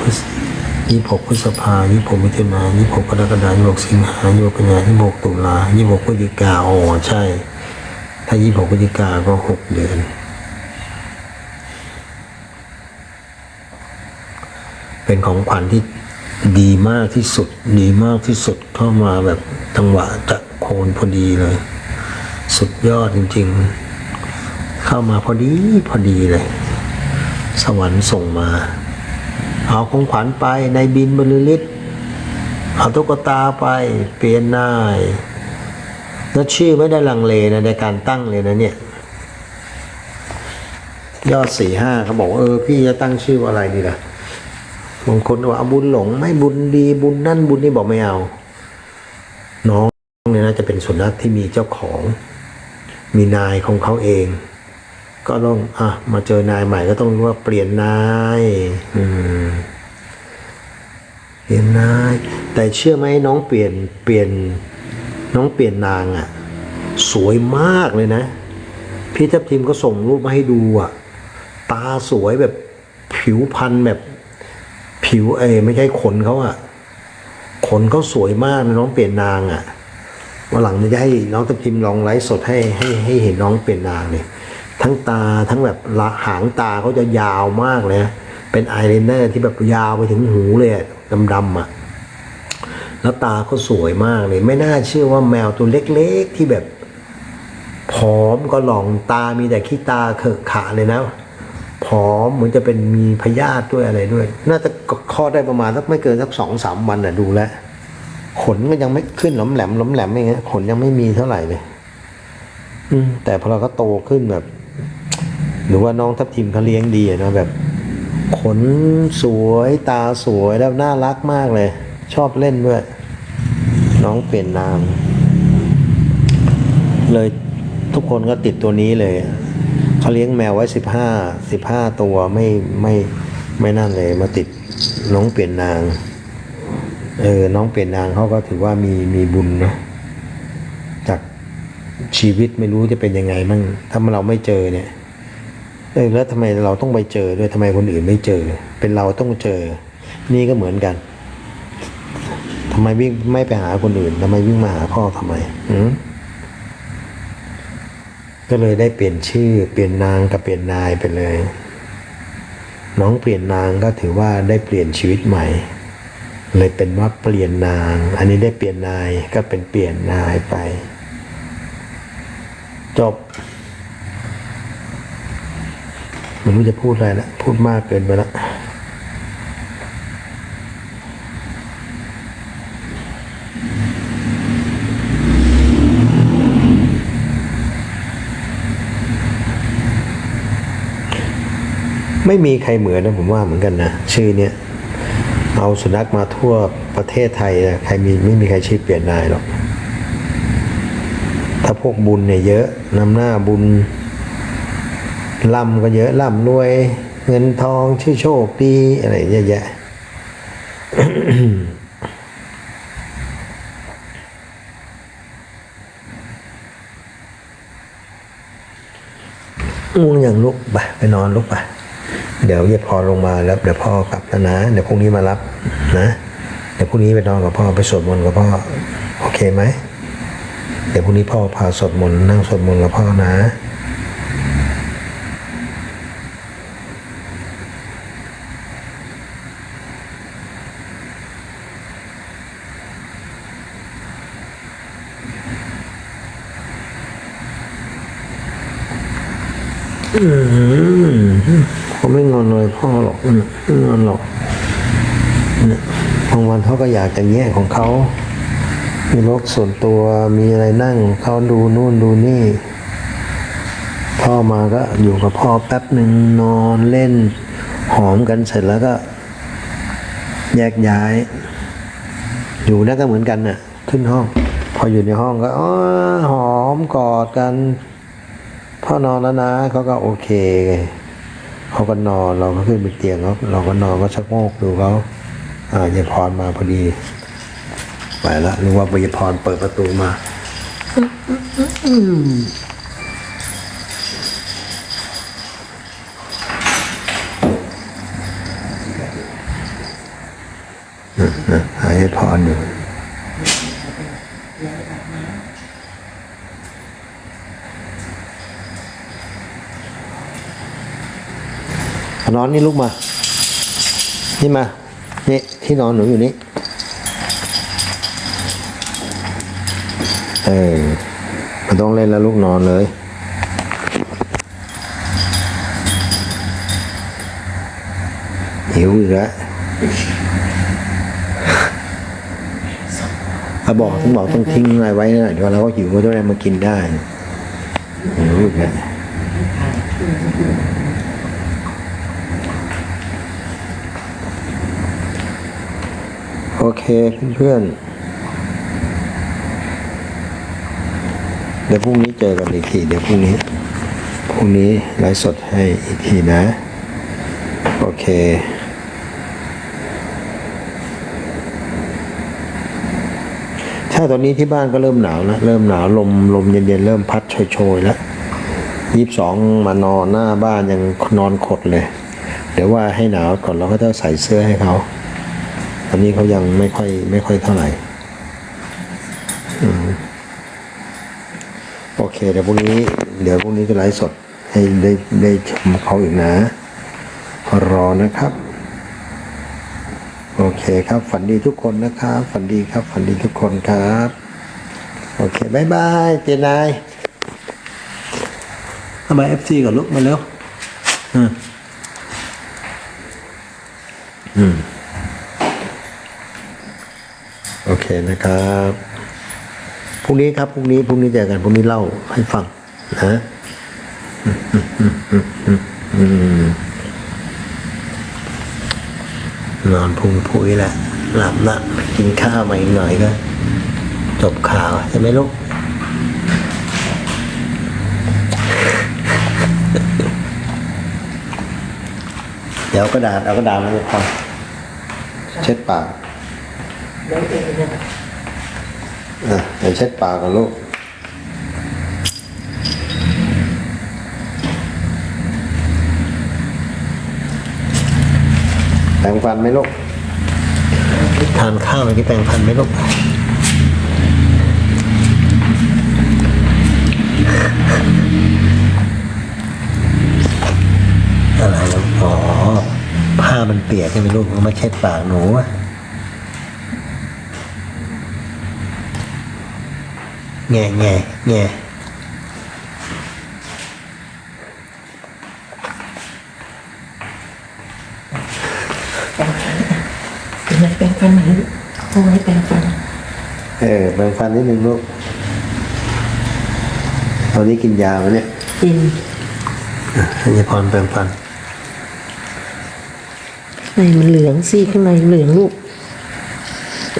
พฤษยี่หกพฤษภายี่หกมิถุนายี่หกกรกฎาคมยี่หกสิงหายี่หกกันยายนยี่หกตุลายี่หกพฤศจิกาอ๋อใช่ ถ้ายี่หกพฤศจิกาก็หกเดือนเป็นของขวัญที่ดีมากที่สุด ดีมากที่สุดเข้ามาแบบจังหวะจะโคนพอดีเลย สุดยอดจริง ๆ เข้ามาพอดีพอดีเลย สวรรค์ส่งมา เอาของขวัญไปในบินบรรลือฤทธิ์เอาตุ๊กตาไปเปลี่ยนนายแล้วชื่อไม่ได้ลังเลนะในการตั้งเลยนะเนี่ย ยอดสี่ห้าเขาบอกเออ พี่จะตั้งชื่ออะไรดีล่ะบางคนว่าเอาบุญหลงไม่บุญดีบุญนั่นบุญนี่บอกไม่เอา น้องเนี่ยน่าจะเป็นสุนัขที่มีเจ้าของ มีนายของเขาเอง ก็ต้องอะมาเจอนายใหม่ก็ต้องรู้ว่าเปลี่ยนนายอืมเปลี่ยนนาย แต่เชื่อไหมน้องเปลี่ยนเปลี่ยนน้องเปลี่ยนนางอะ สวยมากเลยนะ พี่ทัพทีมก็ส่งรูปมาให้ดูอะ ตาสวยแบบผิวพรรณแบบผิวเอไม่ใช่ขนเขาอะขนเขาสวยมากน้องเปลี่ยนนางอะวันหลังจะให้น้องตะพิมลองไลฟ์สดให้ให้ให้เห็นน้องเปลี่ยนนางเนี่ย ทั้งตาทั้งแบบหางตาเขาจะยาวมากเลยนะเป็นไอายไลเนอร์ที่แบบยาวไปถึงหูเลยดำๆอะแล้วตาเขาสวยมากเลย ไม่น่าเชื่อว่าแมวตัวเล็กๆที่แบบผอมก็หลองตามีแต่ขี้ตาเขอะขะเลยนะผอมเหมือนจะเป็นมีพยาธิด้วยอะไรด้วย น่าจะคลอดได้ประมาณสักไม่เกินสักสองสามวันน่ะดูแลขนก็ยังไม่ขึ้นหล้มแหลมหล้มแหลมอย่างเงี้ยขนยังไม่มีเท่าไหร่เลย อืมแต่พอเราก็โตขึ้นแบบ หรือว่าน้องทับทิมเขาเลี้ยงดีอะนะแบบขนสวยตาสวยแล้วน่ารักมากเลย ชอบเล่นด้วย น้องเปลี่ยนนาม เลยทุกคนก็ติดตัวนี้เลยเขาเลี้ยงแมวไว้สิบห้าสิบห้าตัวไม่ไม่ไม่นั่นเลย มาติดน้องเปลี่ยนนางเออน้องเปลี่ยนนางเขาก็ถือว่ามีมีบุญนะจากชีวิตไม่รู้จะเป็นยังไงมั่งถ้าเราไม่เจอเนี่ย เออแล้วทำไมเราต้องไปเจอด้วยทำไมคนอื่นไม่เจอ เป็นเราต้องเจอ นี่ก็เหมือนกันทำไมวิ่งไม่ไปหาคนอื่นทำไมวิ่งมาหาพ่อทำไมอืมก็เลยได้เปลี่ยนชื่อเปลี่ยนนางกับเปลี่ยนนายไปเลย น้องเปลี่ยนนางก็ถือว่าได้เปลี่ยนชีวิตใหม่ เลยเป็นว่าเปลี่ยนนาง อันนี้ได้เปลี่ยนนายก็เป็นเปลี่ยนนายไป จบ ไม่รู้จะพูดอะไรละพูดมากเกินไปละไม่มีใครเหมือนนะผมว่าเหมือนกันนะชื่อเนี้ยเอาสุนัขมาทั่วประเทศไทยนะใครมีไม่มีใครชื่อเปลี่ยนนายหรอกถ้าพวกบุญเนี่ยเยอะนำหน้าบุญ ล่ำก็เยอะล่ำรวย เงินทองชื่อโชคดีอะไรเยอะแยะง่วงอย่างลุกไปไปนอนลุกไปเดี๋ยวเย็บพอลงมาแล้วเดี๋ยวพ่อกลับแล้วนะ เดี๋ยวพรุ่งนี้มารับนะ เดี๋ยวพรุ่งนี้ไปนอนกับพ่อไปสวดมนต์กับพ่อ โอเคไหม เดี๋ยวพรุ่งนี้พ่อพาสวดมนต์นั่งสวดมนต์กับพ่อนะ เขาไม่งอนเลยพ่อหรอกอืมไม่งอนหรอกเนี่ยบางวันเขาก็อยากจะแย่ของเขา มีโลกส่วนตัวมีอะไรนั่งของเขาดูนู่นดูนี่ พ่อมาก็อยู่กับพ่อแป๊บหนึ่งนอนเล่น หอมกันเสร็จแล้วก็ แยกย้าย อยู่นั่นก็เหมือนกันน่ะ ขึ้นห้อง พออยู่ในห้องก็อ๋อหอมกอดกัน พ่อนอนแล้วนะเขาก็โอเคเขาก็นอนเราก็ขึ้นไปเตียงเขาเราก็นอนก็ชักโงกดูเขาอ่ายายพรมาพอดีไปละรู้ว่ายายพรเปิดประตูมาหายายพรอยู่ นอนนี่ลูกมา นี่มา นี่ที่นอนหนูอยู่นี่ เออมันต้องเล่นแล้วลูกนอนเลย หิวอีกแล้วถ้าบอกต้องบอกต้องทิ้งอะไรไว้หนะเดี๋ยวเราก็หิวก็จะได้มากินได้หิวอีกแล้ว เคเพื่อนๆเดี๋ยวพรุ่งนี้เจอกันอีกที เดี๋ยวพรุ่งนี้พรุ่งนี้ไลฟ์สดให้อีกทีนะ โอเคถ้าตอนนี้ที่บ้านก็เริ่มหนาวแล้วเริ่มหนาวลมลมเย็นๆเริ่มพัดโชยๆแล้วยี่สิบสองมานอนหน้าบ้านยังนอนขดเลย เดี๋ยวว่าให้หนาวก่อนเราก็จะใส่เสื้อให้เขา ตอนนี้เขายังไม่ค่อยไม่ค่อยเท่าไหร่โอเค เดี๋ยวพรุ่งนี้ เดี๋ยวพรุ่งนี้จะไลฟ์สด ให้ได้ได้ชมเขาอีกนะรอนะครับ โอเคครับ ฝันดีทุกคนนะครับ ฝันดีครับ ฝันดีทุกคนครับ โอเคบายบายเจนายทำไมเอฟซีก่อนลุกมาเร็วอืมอืม โอเคนะครับพรุ่งนี้ครับพรุ่งนี้พรุ่งนี้เจอกันพรุ่งนี้เล่าให้ฟังนะนอนพุงพุ้ยแหละหลับละกินข้าวมาอีกหน่อยก็จบข่าวใช่ไหมลูกเดี๋ยวกระดาษเอากระดาษมาเลยพอเช็ดปาก เดี๋ยวเอยอะเดี๋ยวเช็ดปากกันลูกแปรงฟันไหมลูก ทานข้าวเมื่อกี้แปรงฟันไหมลูกอะไรแล้วอ๋อผ้ามันเปียกใช่ไหมลูกเอามาเช็ดปากหนูอะ แง่แง่แง่เป็นไงแปรงฟันไหมเอาไว้แปรงฟันเออแปรงฟันนิดนึงลูกตอนนี้กินยาไหมเนี่ยกินให้ยายพรแปรงฟันในมันเหลืองซีกข้างในเหลืองลูก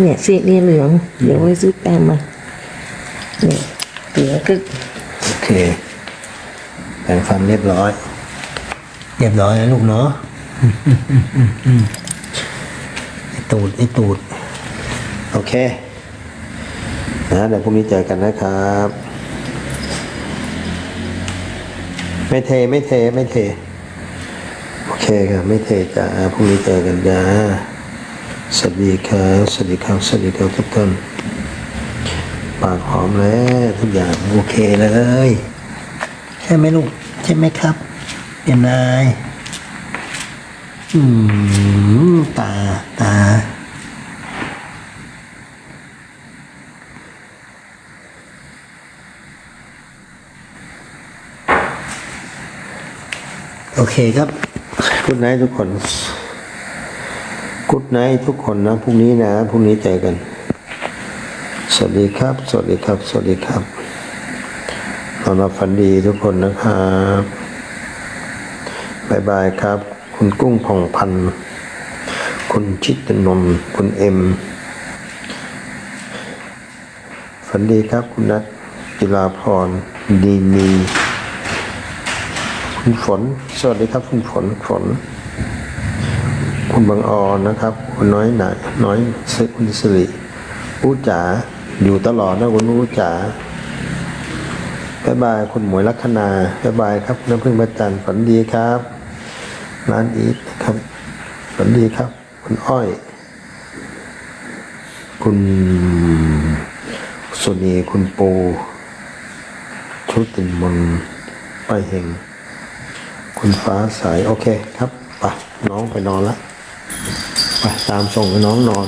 เนี่ยซีกนี่เหลืองเดี๋ยวไว้ซื้อแป้งมาเนี่เหลือก็โอเคแปรงฟันเรียบร้อย เรียบร้อยนะลูกเนาะไอตูดไอตูด โอเค นะเดี๋ยวพรุ่งนี้เจอกันนะครับ ไม่เทไม่เทไม่เท โอเคครับไม่เทจ้าพรุ่งนี้เจอกันจ้าสวัสดีครับ สวัสดีครับ สวัสดีครับทุกท่าน ปากหอมแล้วทุกอย่างโอเคเลย ใช่ไหมลูก ใช่ไหมครับเอ็นนายอืมตา ตาโอเคครับกุดไนทุกคนกุดไนทุกคนนะพรุ่งนี้นะพรุ่งนี้เจอกัน สวัสดีครับ สวัสดีครับ สวัสดีครับนอนหลับฝันดีทุกคนนะครับบายบายครับ คุณกุ้งผ่องพัน คุณชิตนนท์คุณเอ็ม ฝันดีครับคุณนัทจิราพรดีมีคุณฝน สวัสดีครับ คุณฝนฝน คุณบางออนนะครับ คุณน้อยหนาน้อยคุณสิริอูจ๋า อยู่ตลอดนะคุณอูจ๋าบายบายคุณหมวยลัคนาบายบายครับน้ำพึ่งประจันฝันดีครับร้านอีทครับฝันดีครับ คุณอ้อย คุณสุนีคุณปูชุติมนไปเฮงคุณฟ้าใสโอเคครับไปน้องไปนอนละไปตามส่งให้น้องนอน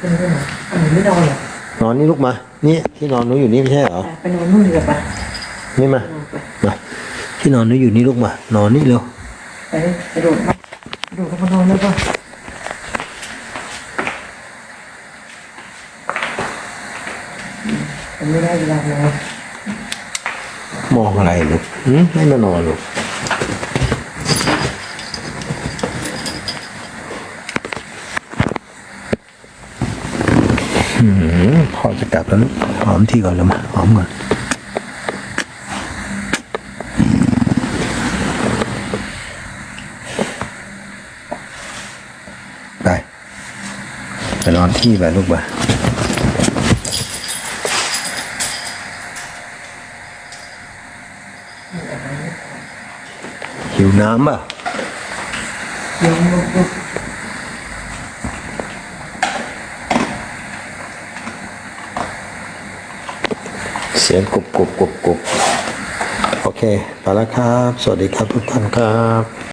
เป็นไงอันนี้ไม่นอนเหรอนอนนี่ลูกมา นี่ที่นอนหนูอยู่นี่ไม่ใช่เหรอไปนอนนู่นดีกว่าปะนี่มามาที่นอนหนูอยู่นี่ลูกมา นอนนี่เร็วไปไปโดดมาโดดลงมานอนเลยป่ะมันไม่ได้เวลานอนมองอะไรลูกหืมไม่มานอนลูก พ่อจะกลับแล้วลูกหอมทีก่อนเลยมาหอมก่อนไปไปนอนที่ไปลูกไปหิวน้ำป่ะเดี๋ยวลูกลูก เสียงกรุบกรุบกรุบกรุบโอเค ไปแล้วครับ สวัสดีครับทุกท่านครับ